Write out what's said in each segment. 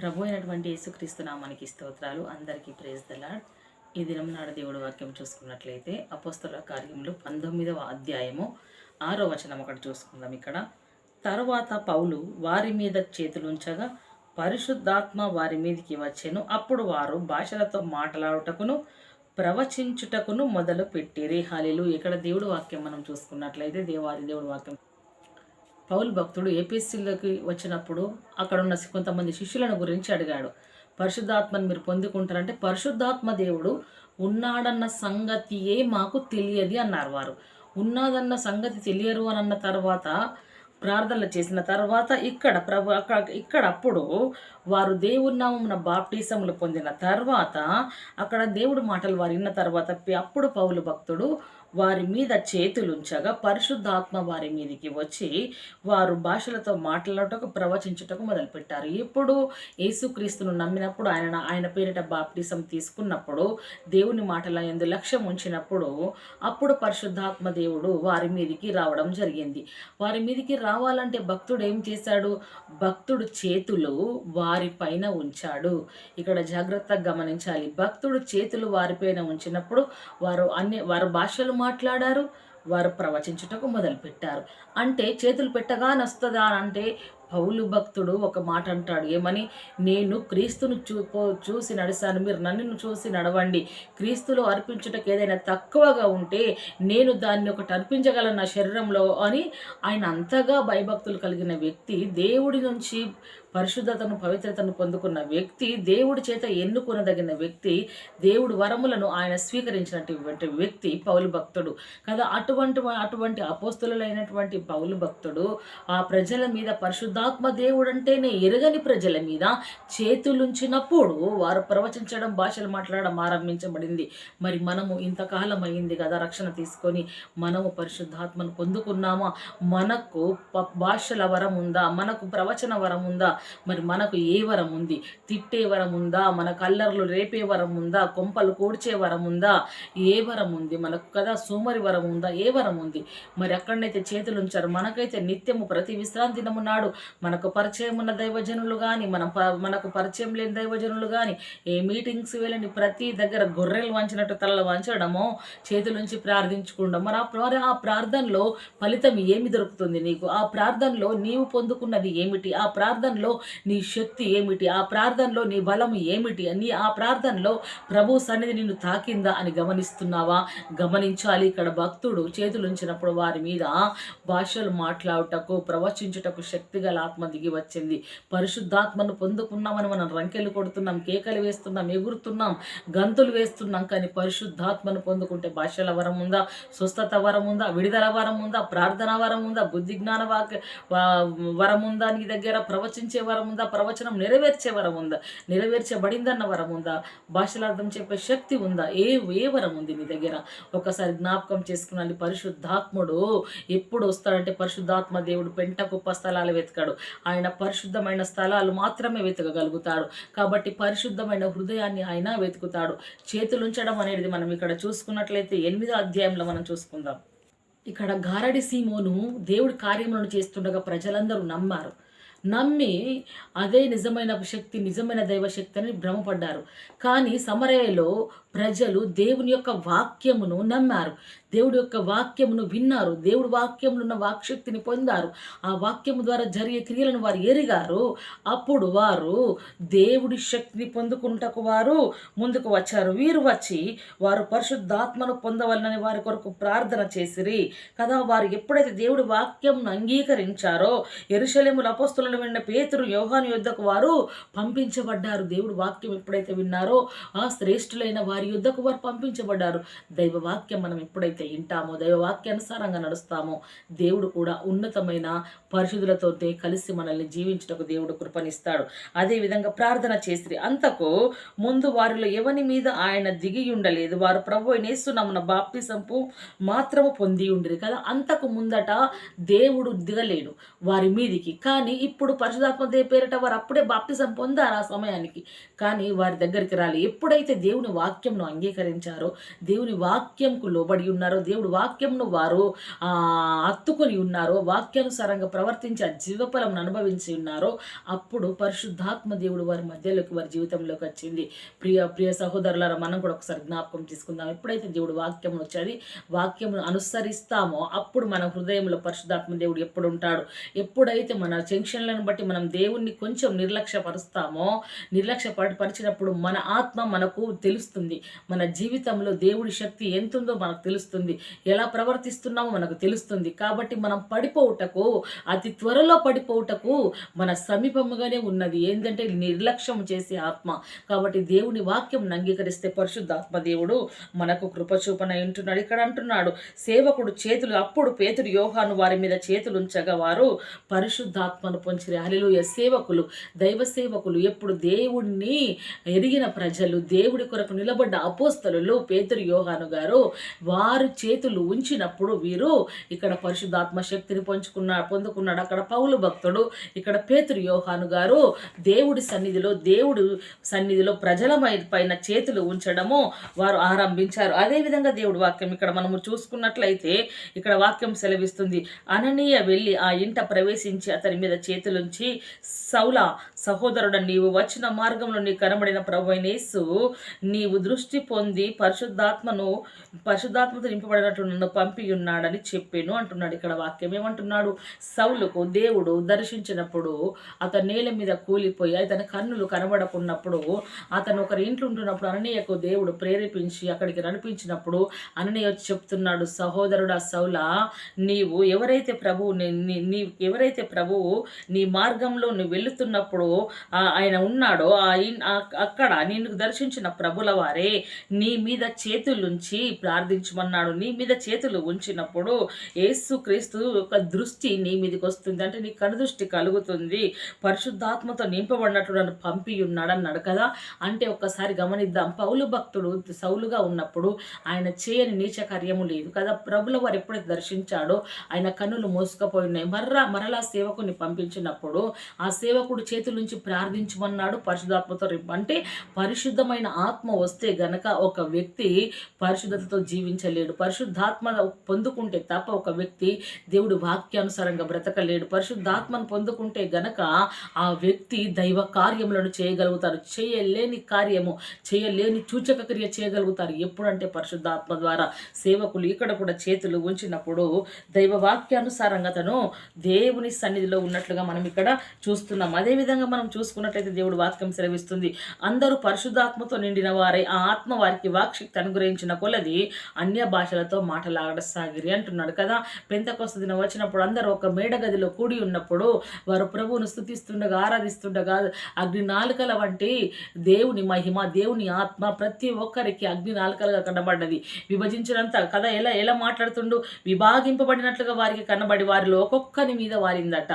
ప్రభు అయినటువంటి యేసుక్రీస్తు నామానికి స్తోత్రాలు. అందరికీ ప్రేజ్ దలాడ్ ఈ దినం నాడు దేవుడు వాక్యం చూసుకున్నట్లయితే అపోస్తల కార్యములు పంతొమ్మిదవ అధ్యాయము ఆరో వచనం ఒకటి చూసుకుందాం ఇక్కడ. తరువాత పౌలు వారి మీద చేతులుంచగా పరిశుద్ధాత్మ వారి మీదకి వచ్చెను. అప్పుడు వారు భాషలతో మాట్లాడుటకును ప్రవచించుటకును మొదలు పెట్టిరి హాలిలు ఇక్కడ దేవుడు వాక్యం మనం చూసుకున్నట్లయితే దేవాది దేవుడు వాక్యం పౌల్ భక్తుడు ఏపీఎస్సీలోకి వచ్చినప్పుడు అక్కడ ఉన్న కొంతమంది శిష్యులను గురించి అడిగాడు. పరిశుద్ధాత్మను మీరు పొందుకుంటారంటే పరిశుద్ధాత్మ దేవుడు ఉన్నాడన్న సంగతియే మాకు తెలియదు అన్నారు వారు. ఉన్నాదన్న సంగతి తెలియరు అని అన్న తర్వాత ప్రార్థనలు చేసిన తర్వాత ఇక్కడ ప్రభు అక్కడ ఇక్కడ అప్పుడు వారు దేవుని బాప్టిసములు పొందిన తర్వాత అక్కడ దేవుడు మాటలు వారు విన్న తర్వాత అప్పుడు పౌలు భక్తుడు వారి మీద చేతులుంచగా పరిశుద్ధాత్మ వారి మీదకి వచ్చి వారు భాషలతో మాట్లాడటకు ప్రవచించుటకు మొదలుపెట్టారు. ఎప్పుడు యేసుక్రీస్తును నమ్మినప్పుడు ఆయన ఆయన పేరిట బాప్టిసం తీసుకున్నప్పుడు దేవుని మాటల ఎందు లక్ష్యం ఉంచినప్పుడు అప్పుడు పరిశుద్ధాత్మ దేవుడు వారి మీదికి రావడం జరిగింది. వారి మీదికి రావాలంటే భక్తుడు ఏం చేశాడు? భక్తుడు చేతులు వారి పైన ఉంచాడు. ఇక్కడ జాగ్రత్తగా గమనించాలి. భక్తుడు చేతులు వారిపైన ఉంచినప్పుడు వారు అన్ని వారు భాషలు మాట్లాడారు. వారు ప్రవచించుటకు మొదలుపెట్టారు. అంటే చేతులు పెట్టగా నస్తుందా అంటే పౌలు భక్తుడు ఒక మాట అంటాడు. ఏమని? నేను క్రీస్తును చూ చూసి నడిచాను మీరు నన్ను చూసి నడవండి. క్రీస్తులో అర్పించుటకు ఏదైనా తక్కువగా ఉంటే నేను దాన్ని ఒకటి అర్పించగలను నా శరీరంలో అని ఆయన అంతగా భయభక్తులు కలిగిన వ్యక్తి దేవుడి నుంచి పరిశుద్ధతను పవిత్రతను పొందుకున్న వ్యక్తి దేవుడి చేత ఎన్నుకొనదగిన వ్యక్తి దేవుడి వరములను ఆయన స్వీకరించినటువంటి వ్యక్తి పౌలు భక్తుడు. కదా అటువంటి అటువంటి అపోస్తులైనటువంటి పౌలు భక్తుడు ఆ ప్రజల మీద పరిశుద్ధాత్మ దేవుడు అంటేనే ఎరగని ప్రజల మీద చేతులుంచినప్పుడు వారు ప్రవచించడం భాషలు మాట్లాడడం ఆరంభించబడింది. మరి మనము ఇంతకాలం అయింది కదా రక్షణ తీసుకొని మనము పరిశుద్ధాత్మను పొందుకున్నామా? మనకు ప- భాషల వరం ఉందా మనకు ప్రవచన వరం ఉందా మరి మనకు ఏ వరం ఉంది? తిట్టే వరం ఉందా? మన కల్లర్లు రేపే వరం ఉందా? కొంపలు కూడ్చే వరం ఉందా? ఏ వరం ఉంది? మనకు కదా సోమరి వరం ఉందా? ఏ వరం ఉంది? మరి ఎక్కడనైతే చేతులు ఉంచారు మనకైతే నిత్యము ప్రతి విశ్రాంతి దినము నాడు మనకు పరిచయం ఉన్న దైవజనులు కానీ మన ప- మనకు పరిచయం లేని దైవజనులు కానీ ఏ మీటింగ్స్ వెళ్ళని ప్రతి దగ్గర గొర్రెలు వంచినట్టు తలలు వంచడము చేతులుంచి ప్రార్థించుకోవడం మరి ఆ ప్ర- ఆ ప్రార్థనలో ఫలితం ఏమి దొరుకుతుంది నీకు? ఆ ప్రార్థనలో నీవు పొందుకున్నది ఏమిటి? ఆ ప్రార్థనలో నీ శక్తి ఏమిటి? ఆ ప్రార్థనలో నీ బలం ఏమిటి? అని ఆ ప్రార్థనలో ప్రభు సన్నిధి నిన్ను తాకిందా అని గమనిస్తున్నావా? గమనించాలి. ఇక్కడ భక్తుడు చేతులుంచినప్పుడు వారి మీద భాషలు మాట్లాడుటకు ప్రవచించుటకు శక్తి గల ఆత్మ దిగి వచ్చింది. పరిశుద్ధాత్మను పొందుకున్నామని మనం రంకెలు కొడుతున్నాం కేకలు వేస్తున్నాం ఎగురుతున్నాం గంతులు వేస్తున్నాం. కానీ పరిశుద్ధాత్మను పొందుకుంటే భాషల వరం ఉందా? స్వస్థత వరం ఉందా? విడుదల వరం ఉందా? ప్రార్థన వరం ఉందా? బుద్ధి జ్ఞాన వాక్య వరం ఉందా నీ దగ్గర? ప్రవచించే వరం ఉందా ప్రవచనం నెరవేర్చే వరం ఉందా నెరవేర్చబడిందన్న వరం ఉందా భాషల అర్థం చెప్పే శక్తి ఉందా? ఏ ఏ వరం ఉంది నీ దగ్గర? ఒకసారి జ్ఞాపకం చేసుకున్నాను పరిశుద్ధాత్ముడు ఎప్పుడు వస్తాడంటే పరిశుద్ధాత్మ దేవుడు పెంట కుప్ప స్థలాలు వెతకాడు. ఆయన పరిశుద్ధమైన స్థలాలు మాత్రమే వెతకగలుగుతాడు. కాబట్టి పరిశుద్ధమైన హృదయాన్ని ఆయన వెతుకుతాడు. చేతులుంచడం అనేది మనం ఇక్కడ చూసుకున్నట్లయితే ఎనిమిదో అధ్యాయంలో మనం చూసుకుందాం. ఇక్కడ గారడి సీమోను దేవుడి కార్యములను చేస్తుండగా ప్రజలందరూ నమ్మారు. నమ్మి అదే నిజమైన శక్తి నిజమైన దైవశక్తి అని భ్రమపడ్డారు. కానీ సమరయలో ప్రజలు దేవుని యొక్క వాక్యమును నమ్మారు. దేవుడు యొక్క వాక్యమును విన్నారు. దేవుడు వాక్యములో ఉన్న వాక్శక్తిని పొందారు. ఆ వాక్యము ద్వారా జరిగే క్రియలను వారు ఎరిగారు. అప్పుడు వారు దేవుడి శక్తిని పొందుకుంటకు వారు ముందుకు వచ్చారు. వీరు వచ్చి వారు పరిశుద్ధాత్మను పొందవలనని వారి కొరకు ప్రార్థన చేసిరి. కదా వారు ఎప్పుడైతే దేవుడి వాక్యంను అంగీకరించారో ఎరుషలేముల అపస్తులను విన్న పేతురు యోహాను యుద్ధకు వారు పంపించబడ్డారు. దేవుడి వాక్యం ఎప్పుడైతే విన్నారో ఆ శ్రేష్ఠులైన వారి యుద్ధకు వారు పంపించబడ్డారు. దైవ వాక్యం మనం ఎప్పుడైతే వింటామో దైవ వాక్యానుసారంగా నడుస్తామో దేవుడు కూడా ఉన్నతమైన పరిశుద్ధులతో కలిసి మనల్ని జీవించుటకు దేవుడు కృపనిస్తాడు. అదేవిధంగా ప్రార్థన చేసి అంతకు ముందు వారిలో ఎవని మీద ఆయన దిగి ఉండలేదు. వారు ప్రభు నేస్తున్నామున బాప్తిసంపు మాత్రము పొంది ఉండిరి కదా. అంతకు ముందట దేవుడు దిగలేడు వారి మీదికి. కానీ ఇప్పుడు పరిశుధాత్మ దే పేరిట వారు అప్పుడే బాప్తిసం పొందారు ఆ సమయానికి. కానీ వారి దగ్గరికి రాలి. ఎప్పుడైతే దేవుని వాక్యంను అంగీకరించారో దేవుని వాక్యంకు లోబడి ఉన్నారు దేవుడు వాక్యంను వారు అత్తుకొని ఉన్నారో వాక్యానుసారంగా ప్రవర్తించి ఆ జీవఫలం అనుభవించి ఉన్నారో. అప్పుడు పరిశుద్ధాత్మ దేవుడు వారి మధ్యలోకి వారి జీవితంలోకి వచ్చింది. ప్రియ ప్రియ సహోదరులారా మనం కూడా ఒకసారి జ్ఞాపకం తీసుకుందాం. ఎప్పుడైతే దేవుడు వాక్యం వచ్చేది వాక్యమును అనుసరిస్తామో అప్పుడు మన హృదయంలో పరిశుద్ధాత్మ దేవుడు ఎప్పుడు ఉంటాడు? ఎప్పుడైతే మన జంక్షన్లను బట్టి మనం దేవుణ్ణి కొంచెం నిర్లక్ష్యపరుస్తామో నిర్లక్ష్యపరిచినప్పుడు మన ఆత్మ మనకు తెలుస్తుంది. మన జీవితంలో దేవుడి శక్తి ఎంతుందో మనకు తెలుస్తుంది. ఎలా ప్రవర్తిస్తున్నామో మనకు తెలుస్తుంది. కాబట్టి మనం పడిపోవుటకు అతి త్వరలో పడిపోవుటకు మన సమీపముగానే ఉన్నది. ఏంటంటే నిర్లక్ష్యం చేసే ఆత్మ. కాబట్టి దేవుని వాక్యం అంగీకరిస్తే పరిశుద్ధాత్మ దేవుడు మనకు కృపచూపన వింటున్నాడు ఉంటున్నాడు. ఇక్కడ అంటున్నాడు సేవకుడు చేతులు అప్పుడు పేతుడు యోహాను వారి మీద చేతులు ఉంచగా వారు పరిశుద్ధాత్మను పొంచిరి. హల్లెలూయా. సేవకులు దైవ సేవకులు ఎప్పుడు దేవుణ్ణి ఎరిగిన ప్రజలు దేవుడి కొరకు నిలబడ్డ అపోస్తలు పేతురు యోహాను గారు వారు చేతులు ఉంచినప్పుడు వీరు ఇక్కడ పరిశుద్ధాత్మ శక్తిని పంచుకున్న పొందుకున్నాడు. అక్కడ పౌలు భక్తుడు ఇక్కడ పేతురు యోహాను గారు దేవుడి సన్నిధిలో దేవుడు సన్నిధిలో ప్రజల పైన చేతులు ఉంచడము వారు ఆరంభించారు. అదేవిధంగా దేవుడు వాక్యం ఇక్కడ మనము చూసుకున్నట్లయితే ఇక్కడ వాక్యం సెలవిస్తుంది. అననీయ వెళ్ళి ఆ ఇంట ప్రవేశించి అతని మీద చేతులుంచి సౌల సహోదరుడ నీవు వచ్చిన మార్గంలో నీ కనబడిన ప్రభునేసు నీవు దృష్టి పొంది పరిశుద్ధాత్మను పరిశుద్ధాత్మతో నింపబడినట్టు నన్ను పంపి ఉన్నాడని చెప్పాను అంటున్నాడు. ఇక్కడ వాక్యం ఏమంటున్నాడు? సౌలుకు దేవుడు దర్శించినప్పుడు అతను నేల మీద కూలిపోయి అతని కన్నులు కనబడకున్నప్పుడు అతను ఒకరి ఇంట్లో ఉంటున్నప్పుడు అననీయకు దేవుడు ప్రేరేపించి అక్కడికి నడిపించినప్పుడు అననీయ చెప్తున్నాడు సహోదరుడా సౌల నీవు ఎవరైతే ప్రభువు నీ- ఎవరైతే ప్రభువు నీ మార్గంలో నువ్వు వెళుతున్నప్పుడు ఆయన ఉన్నాడో అక్కడ నిన్ను దర్శించిన ప్రభుల వారే నీ మీద చేతులుంచి ప్రార్థించమన్నాడు. నీ మీద చేతులు ఉంచినప్పుడు ఏసుక్రీస్తు యొక్క దృష్టి నీ మీదకి వస్తుంది అంటే నీ కనుదృష్టి కలుగుతుంది. పరిశుద్ధాత్మతో నింపబడినట్టు నన్ను పంపి ఉన్నాడు అన్నాడు కదా. అంటే ఒక్కసారి గమనిద్దాం. పౌలు భక్తుడు సౌలుగా ఉన్నప్పుడు ఆయన చేయని నీచ కార్యము లేదు కదా. ప్రభుల వారు ఎప్పుడైతే దర్శించాడో ఆయన కన్నులు మోసుకపోయినాయి మర్రా మరలా సేవకుని పంపించినప్పుడు ఆ సేవకుడు చేతులు నుంచి ప్రార్థించమన్నాడు పరిశుద్ధాత్మతో రేపు అంటే పరిశుద్ధమైన ఆత్మ వస్తే గనక ఒక వ్యక్తి పరిశుద్ధతతో జీవించలేడు. పరిశుద్ధాత్మ పొందుకుంటే తప్ప ఒక వ్యక్తి దేవుడి వాక్యానుసారంగా బ్రతకలేడు. పరిశుద్ధాత్మను పొందుకుంటే గనక ఆ వ్యక్తి దైవ కార్యములను చేయగలుగుతారు చేయలేని కార్యము చేయలేని సూచక క్రియ చేయగలుగుతారు ఎప్పుడంటే పరిశుద్ధాత్మ ద్వారా సేవకులు ఇక్కడ కూడా చేతులు ఉంచినప్పుడు దైవ వాక్యానుసారంగా తను దేవుని సన్నిధిలో ఉన్నట్లుగా మనం ఇక్కడ చూస్తున్నాం. అదేవిధంగా మనం చూసుకున్నట్లయితే దేవుడు వాక్యం సెలవిస్తుంది. అందరూ పరిశుద్ధాత్మతో నిండిన వారై ఆ ఆత్మ వారికి వాక్శక్తి అనుగ్రహించిన కొలది అన్య భాషలతో మాటలాడసాగిరి అంటున్నాడు కదా. పెంతకొస్త దినం వచ్చినప్పుడు అందరూ ఒక మేడ గదిలో కూడి ఉన్నప్పుడు వారు ప్రభువును స్థుతిస్తుండగా ఆరాధిస్తుండగా అగ్ని నాలుకల వంటి దేవుని మహిమ దేవుని ఆత్మ ప్రతి ఒక్కరికి అగ్ని నాలుకలుగా కనబడ్డది విభజించినంత కదా ఎలా ఎలా మాట్లాడుతుండు? విభాగింపబడినట్లుగా వారికి కనబడి వారిలో ఒక్కొక్కరి మీద వారిందట.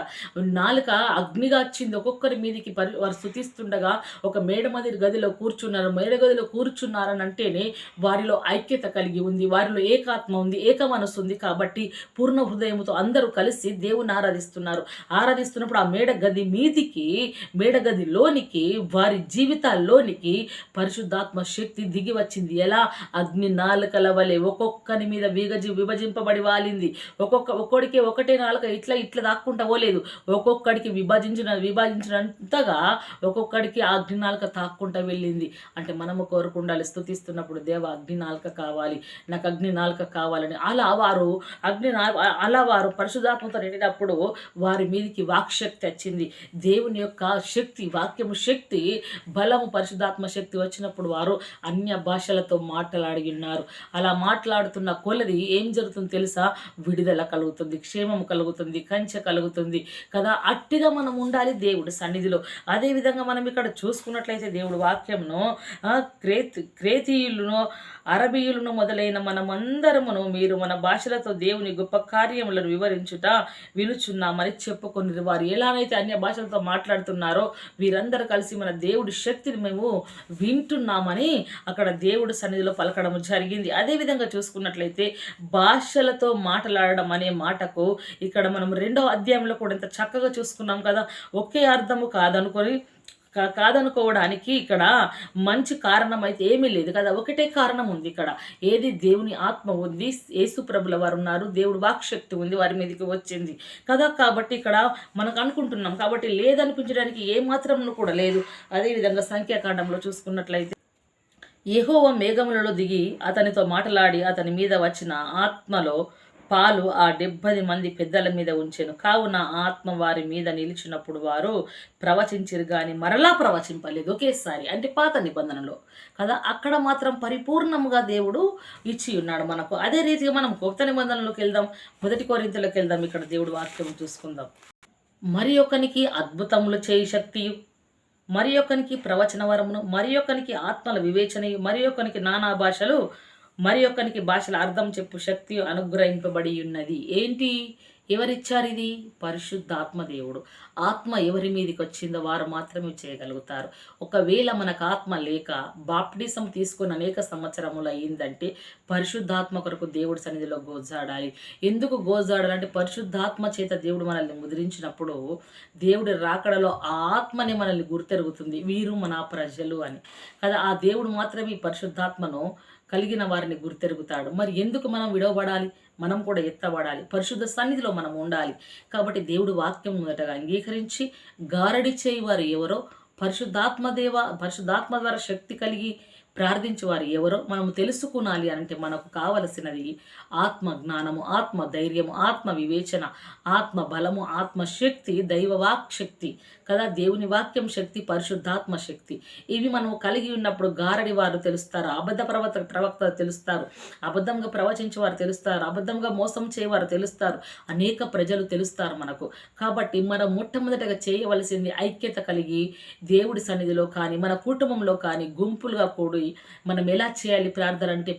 నాలుక అగ్నిగా వచ్చింది ఒక్కొక్కరి మీదకి పరి వారు స్థుతిస్తుండగా ఒక మేడమదిరి గదిలో కూర్చున్నారు. మేడ గదిలో కూర్చున్నారని అంటేనే వారిలో ఐక్యత కలిగి ఉంది. వారిలో ఏకాత్మ ఉంది ఏక మనసు ఉంది కాబట్టి పూర్ణ హృదయంతో అందరూ కలిసి దేవుని ఆరాధిస్తున్నారు. ఆరాధిస్తున్నప్పుడు ఆ మేడ గది మీదికి మేడ గదిలోనికి వారి జీవితాల్లోనికి పరిశుద్ధాత్మ శక్తి దిగి వచ్చింది. ఎలా? అగ్ని నాలుకల వలె ఒక్కొక్కని మీద విగజి విభజింపబడి వాలింది. ఒక్కొక్క ఒక్కొడికి ఒకటే నాలుక ఇట్లా ఇట్లా దాక్కుంటా పోలేదు. ఒక్కొక్కడికి విభజించిన విభజించిన అంతగా ఒక్కొక్కడికి ఆ అగ్ని తాక్కుంటా వెళ్ళింది. అంటే మనము కోరుకుండాలి స్థుతిస్తున్నప్పుడు దేవ అగ్నినాలుక కావాలి నాకు అగ్నినాలుక కావాలని. అలా వారు అగ్ని నా- అలా వారు పరిశుధాత్మతో నిండినప్పుడు వారి మీదకి వాక్శక్తి వచ్చింది. దేవుని యొక్క శక్తి వాక్యము శక్తి బలము పరిశుధాత్మ శక్తి వచ్చినప్పుడు వారు అన్య భాషలతో మాట్లాడి ఉన్నారు. అలా మాట్లాడుతున్న కొలది ఏం జరుగుతుంది తెలుసా? విడుదల కలుగుతుంది క్షేమం కలుగుతుంది కంచె కలుగుతుంది కదా? అట్టిగా మనం ఉండాలి దేవుడు సన్నిధి సన్నిధిలో అదేవిధంగా మనం ఇక్కడ చూసుకున్నట్లయితే దేవుడు వాక్యంను క్రేత్ క్రేతీయులను అరబీయులను మొదలైన మనమందరమును మీరు మన భాషలతో దేవుని గొప్ప కార్యములను వివరించుట వినుచున్నామని చెప్పుకొని వారు. ఎలానైతే అన్య భాషలతో మాట్లాడుతున్నారో వీరందరూ కలిసి మన దేవుడి శక్తిని మేము వింటున్నామని అక్కడ దేవుడి సన్నిధిలో పలకడం జరిగింది. అదేవిధంగా చూసుకున్నట్లయితే భాషలతో మాట్లాడడం అనే మాటకు ఇక్కడ మనం రెండో అధ్యాయంలో కూడా ఇంత చక్కగా చూసుకున్నాం కదా. ఒకే అర్థము కాదనుకొని కా- కాదనుకోవడానికి ఇక్కడ మంచి కారణం అయితే ఏమీ లేదు కదా. ఒకటే కారణం ఉంది ఇక్కడ. ఏది దేవుని ఆత్మ ఉంది యేసుప్రభుల వారు ఉన్నారు దేవుడు వాక్శక్తి ఉంది వారి మీదకి వచ్చింది కదా. కాబట్టి ఇక్కడ మనకు అనుకుంటున్నాం. కాబట్టి లేదనిపించడానికి ఏ కూడా లేదు. అదేవిధంగా సంఖ్యాకాండంలో చూసుకున్నట్లయితే యహోవ మేఘములలో దిగి అతనితో మాట్లాడి అతని మీద వచ్చిన ఆత్మలో పాలు ఆ డెబ్బది మంది పెద్దల మీద ఉంచెను. కావున ఆత్మ వారి మీద నిలిచినప్పుడు వారు ప్రవచించరు కానీ మరలా ప్రవచింపలేదు ఒకేసారి. అంటే పాత నిబంధనలో కదా అక్కడ మాత్రం పరిపూర్ణముగా దేవుడు ఇచ్చి ఉన్నాడు మనకు. అదే రీతిగా మనం కొత్త నిబంధనలోకి వెళ్దాం మొదటి కోరింతలోకి వెళ్దాం ఇక్కడ దేవుడు వాక్యం చూసుకుందాం. మరి ఒకనికి అద్భుతములు చేయి శక్తియు మరి ఒకనికి ప్రవచన వరమును మరి ఒకనికి ఆత్మల వివేచనయు మరి ఒకనికి నానా భాషలు మరి ఒకనికి భాషల అర్థం చెప్పు శక్తి అనుగ్రహింపబడి ఉన్నది. ఏంటి? ఎవరిచ్చారు ఇది? పరిశుద్ధాత్మ దేవుడు. ఆత్మ ఎవరి మీదకి వచ్చిందో వారు మాత్రమే చేయగలుగుతారు. ఒకవేళ మనకు ఆత్మ లేక బాప్టిజం తీసుకున్న అనేక సంవత్సరములు అయిందంటే పరిశుద్ధాత్మ కొరకు దేవుడి సన్నిధిలో గోజాడాలి. ఎందుకు గోజాడాలంటే పరిశుద్ధాత్మ చేత దేవుడు మనల్ని ముద్రించినప్పుడు దేవుడి రాకడలో ఆ ఆత్మని మనల్ని గుర్తెరుగుతుంది. వీరు మన ప్రజలు అని. కదా ఆ దేవుడు మాత్రమే పరిశుద్ధాత్మను కలిగిన వారిని గుర్తెరుగుతాడు. మరి ఎందుకు మనం విడవబడాలి? మనం కూడా ఎత్తబడాలి. పరిశుద్ధ సన్నిధిలో మనం ఉండాలి. కాబట్టి దేవుడు వాక్యం మొదటగా అంగీకరించి గారడి చేయి వారు ఎవరో పరిశుద్ధాత్మదేవ పరిశుద్ధాత్మ ద్వారా శక్తి కలిగి ప్రార్థించే వారు ఎవరో మనము తెలుసుకునాలి అంటే మనకు కావలసినది ఆత్మ జ్ఞానము ఆత్మ ధైర్యము ఆత్మ వివేచన ఆత్మ బలము ఆత్మ శక్తి శక్తి. కదా? దేవుని వాక్యం శక్తి పరిశుద్ధాత్మ శక్తి. ఇవి మనము కలిగి ఉన్నప్పుడు గారడి వారు తెలుస్తారు అబద్ధ ప్రవర్త ప్రవక్త తెలుస్తారు అబద్ధంగా ప్రవచించే వారు తెలుస్తారు అబద్ధంగా మోసం చేయవారు తెలుస్తారు అనేక ప్రజలు తెలుస్తారు మనకు. కాబట్టి మనం మొట్టమొదటగా చేయవలసింది ఐక్యత కలిగి దేవుడి సన్నిధిలో కానీ మన కుటుంబంలో కానీ గుంపులుగా కూడి మనం ఎలా చేయాలి ప్రార్థన అంటే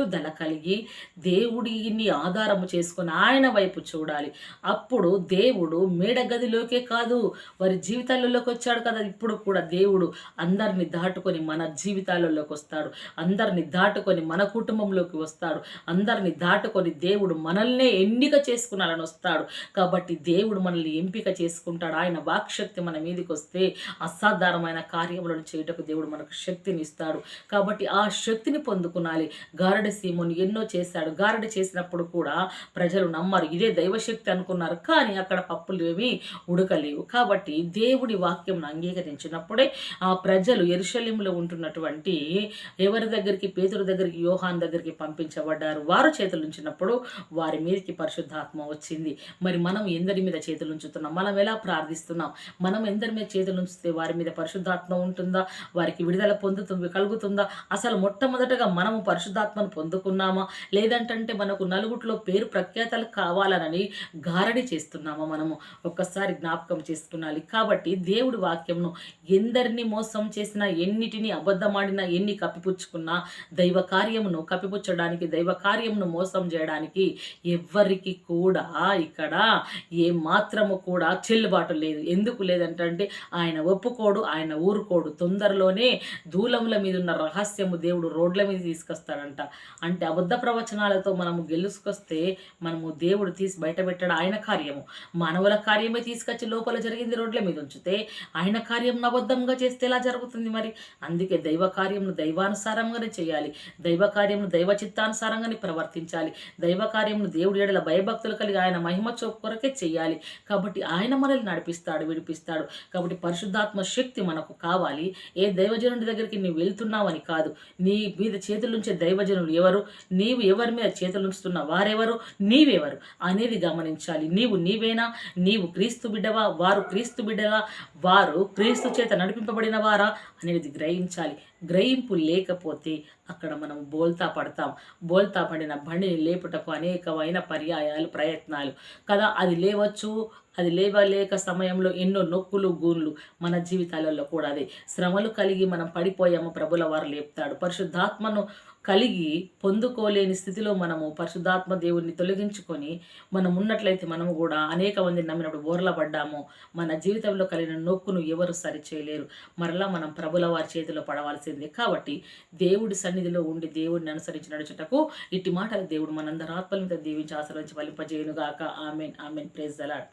పట్టుదల కలిగి దేవుడిని ఆధారము చేసుకొని ఆయన వైపు చూడాలి. అప్పుడు దేవుడు మేడగదిలోకే కాదు వారి జీవితాలలోకి వచ్చాడు కదా. ఇప్పుడు కూడా దేవుడు అందరిని దాటుకొని మన జీవితాలలోకి వస్తాడు. అందరిని దాటుకొని మన కుటుంబంలోకి వస్తాడు. అందరిని దాటుకొని దేవుడు మనల్నే ఎన్నిక చేసుకున్నాలని వస్తాడు. కాబట్టి దేవుడు మనల్ని ఎంపిక చేసుకుంటాడు. ఆయన వాక్శక్తి మన మీదకి వస్తే అసాధారణమైన కార్యములను చేయుటకు దేవుడు మనకు శక్తిని ఇస్తాడు. కాబట్టి ఆ శక్తిని పొందుకునాలి. గారడి సీమోని ఎన్నో చేశాడు గారడి చేసినప్పుడు కూడా ప్రజలు నమ్మరు. ఇదే దైవశక్తి అనుకున్నారు. కానీ అక్కడ పప్పులు ఏమి ఉడకలేవు. కాబట్టి దేవుడి వాక్యం అంగీకరించినప్పుడే ఆ ప్రజలు ఎరుశల్యంలో ఉంటున్నటువంటి ఎవరి దగ్గరికి? పేతురు దగ్గరికి యోహాన్ దగ్గరికి పంపించబడ్డారు. వారు చేతులు ఉంచినప్పుడు వారి మీదకి పరిశుద్ధాత్మ వచ్చింది. మరి మనం ఎందరి మీద చేతులు ఉంచుతున్నాం? మనం ఎలా ప్రార్థిస్తున్నాం? మనం ఎందరి మీద చేతులు ఉంచితే వారి మీద పరిశుద్ధాత్మ ఉంటుందా? వారికి విడుదల పొందుతుంది? కలుగుతుందా? అసలు మొట్టమొదటగా మనము పరిశుద్ధాత్మను పొందుకున్నామా? లేదంటే మనకు నలుగుట్లో పేరు ప్రఖ్యాతలు కావాలనని గారడి చేస్తున్నామా మనము? ఒక్కసారి జ్ఞాపకం చేసుకున్నాలి కాబట్టి దేవుడి వాక్యంను ఎందరిని మోసం చేసినా ఎన్నిటిని అబద్ధమాడినా ఎన్ని కప్పిపుచ్చుకున్నా దైవ కార్యమును కప్పిపుచ్చడానికి దైవ కార్యమును మోసం చేయడానికి ఎవ్వరికి కూడా ఇక్కడ ఏ మాత్రము కూడా చెల్లుబాటు లేదు. ఎందుకు లేదంటే ఆయన ఒప్పుకోడు ఆయన ఊరుకోడు. తొందరలోనే దూలముల మీద ఉన్న రహస్యము దేవుడు రోడ్ల మీద తీసుకొస్తాడంట. అంటే అబద్ధ ప్రవచనాలతో మనము గెలుసుకొస్తే మనము దేవుడు తీసి బయటపెట్టాడు ఆయన కార్యము. మానవుల కార్యమే తీసుకొచ్చి లోపల జరిగింది రోడ్ల మీద ఉంచితే ఆయన కార్యం అబద్ధంగా చేస్తే ఎలా జరుగుతుంది మరి? అందుకే దైవ కార్యమును దైవానుసారంగానే చేయాలి. దైవ కార్యమును దైవ చిత్తానుసారంగానే ప్రవర్తించాలి. దైవ కార్యమును దేవుడు ఏడల భయభక్తులు కలిగి ఆయన మహిమ చూపు కొరకే చేయాలి. కాబట్టి ఆయన మనల్ని నడిపిస్తాడు విడిపిస్తాడు. కాబట్టి పరిశుద్ధాత్మ శక్తి మనకు కావాలి. ఏ దైవజనుడి దగ్గరికి నువ్వు వెళ్తున్నావని కాదు. నీ మీద చేతుల నుంచే దైవజనులు దేవుడు ఎవరు? నీవు ఎవరి మీద చేతులు ఉంచుతున్న వారెవరు? నీవెవరు? అనేది గమనించాలి. నీవు నీవేనా? నీవు క్రీస్తు బిడ్డవా? వారు క్రీస్తు బిడ్డలా? వారు క్రీస్తు చేత నడిపింపబడిన వారా? అనేది గ్రహించాలి. గ్రహింపు లేకపోతే అక్కడ మనం బోల్తా పడతాం. బోల్తా పడిన బండిని లేపుటకు అనేకమైన పర్యాయాలు ప్రయత్నాలు. కదా అది లేవచ్చు అది లేవలేక సమయంలో ఎన్నో నొక్కులు గూన్లు మన జీవితాలలో కూడా అదే. శ్రమలు కలిగి మనం పడిపోయాము ప్రభుల వారు లేపుతాడు. పరిశుద్ధాత్మను కలిగి పొందుకోలేని స్థితిలో మనము పరిశుద్ధాత్మ దేవుణ్ణి తొలగించుకొని మనం ఉన్నట్లయితే మనము కూడా అనేక మంది నమ్మినప్పుడు బోర్ల పడ్డాము. మన జీవితంలో కలిగిన నొక్కును ఎవరు సరిచేయలేరు. మరలా మనం ప్రభుల వారి చేతిలో పడవలసిందే కాబట్టి దేవుడి సన్నిధిలో ఉండి దేవుడిని అనుసరించి నడుచుటకు ఇట్టి మాటలు దేవుడు మనందరి ఆత్మల మీద దీవించి ఆశ్రయించి ఫలింపజేయునుగాక ఆమెన్. ఆమెన్. ప్రేజ్ అలాడ్